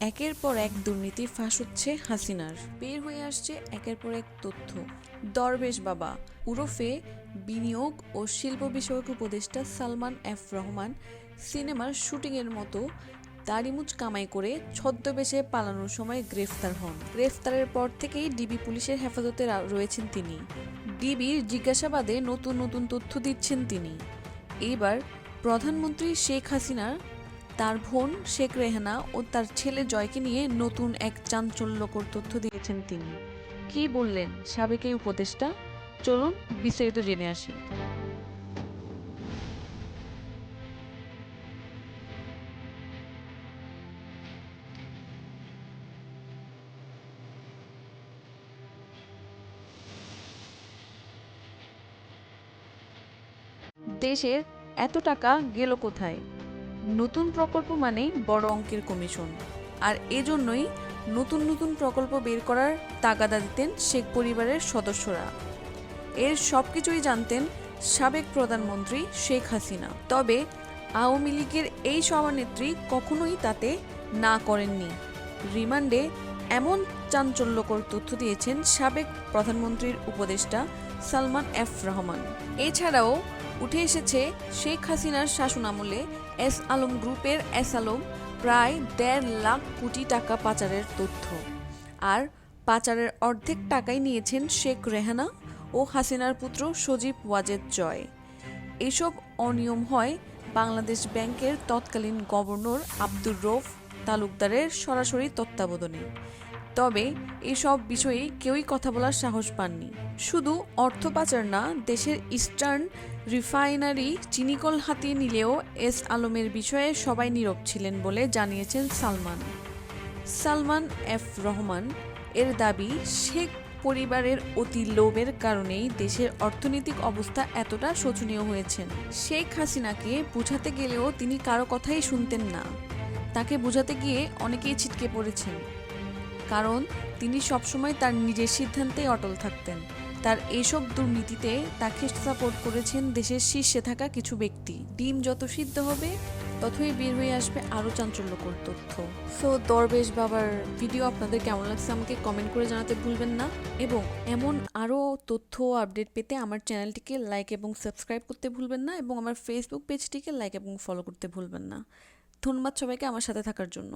একের পর এক দুর্নীতি ফাঁস হচ্ছে হাসিনার। বের হয়ে আসছে একের পর এক তথ্য। দরবেশ বাবা, উরফে বিনিয়োগ ও শিল্প বিষয়ক উপদেষ্টা সালমান এফ রহমান সিনেমার শুটিংয়ের মতো দাড়িমুচ কামাই করে ছদ্মবেশে পালানোর সময় গ্রেফতার হন। গ্রেফতারের পর থেকেই ডিবি পুলিশের হেফাজতে রয়েছেন তিনি। ডিবির জিজ্ঞাসাবাদে নতুন নতুন তথ্য দিচ্ছেন তিনি। এইবার প্রধানমন্ত্রী শেখ হাসিনার তার বোন শেখ রেহানা ও তার ছেলে জয়কে নিয়ে নতুন এক চাঞ্চল্যকর তথ্য দিয়েছেন তিনি। কি বললেন সাবেক এই উপদেষ্টা? চলুন বিস্তারিত জেনে আসি। দেশের এত টাকা গেল কোথায়? নতুন প্রকল্প মানে বড় অঙ্কের কমিশন। আর এজন্যই নতুন নতুন প্রকল্প বের করার তাগাদা দিতেন শেখ পরিবারের সদস্যরা। এর সব কিছুই জানতেন সাবেক প্রধানমন্ত্রী শেখ হাসিনা। তবে আওয়ামী লীগের এই সভানেত্রী কখনোই তাতে না করেননি। রিমান্ডে এমন চাঞ্চল্যকর তথ্য দিয়েছেন সাবেক প্রধানমন্ত্রীর উপদেষ্টা সালমান এফ রহমান। এছাড়াও উঠে এসেছে শেখ হাসিনার শাসনামলে এস আলম গ্রুপের এস আলম প্রায় দেড় লাখ কোটি টাকা পাচারের তথ্য। আর পাচারের অর্ধেক টাকাই নিয়েছেন শেখ রেহানা ও হাসিনার পুত্র সজীব ওয়াজেদ জয়। এসব অনিয়ম হয় বাংলাদেশ ব্যাংকের তৎকালীন গভর্নর আব্দুর রৌফ তালুকদারের সরাসরি তত্ত্বাবধানে। তবে এসব বিষয়ে কেউই কথা বলার সাহস পাননি। শুধু অর্থ পাচার না, দেশের ইস্টার্ন রিফাইনারি চিনিকল হাতিয়ে নিলেও এস আলমের বিষয়ে সবাই নীরব ছিলেন বলে জানিয়েছেন সালমান। সালমান এফ রহমান, এর দাবি, শেখ পরিবারের অতি লোভের কারণেই দেশের অর্থনৈতিক অবস্থা এতটা শোচনীয় হয়েছেন শেখ হাসিনাকে বোঝাতে গেলেও তিনি কারও কথাই শুনতেন না। তাকে বোঝাতে গিয়ে অনেকেই ছিটকে পড়েছেন। কারণ তিনি সবসময় তার নিজের সিদ্ধান্তেই অটল থাকতেন। তার এইসব দুর্নীতিতে তাকে সাপোর্ট করেছেন দেশের শীর্ষে থাকা কিছু ব্যক্তি। ডিম যত সিদ্ধ হবে, ততই বের হয়ে আসবে আরও চাঞ্চল্যকর তথ্য। সো দরবেশ বাবার ভিডিও আপনাদের কেমন লাগছে আমাকে কমেন্ট করে জানাতে ভুলবেন না। এবং এমন আরও তথ্য আপডেট পেতে আমার চ্যানেলটিকে লাইক এবং সাবস্ক্রাইব করতে ভুলবেন না এবং আমার ফেসবুক পেজটিকে লাইক এবং ফলো করতে ভুলবেন না। ধন্যবাদ সবাইকে আমার সাথে থাকার জন্য।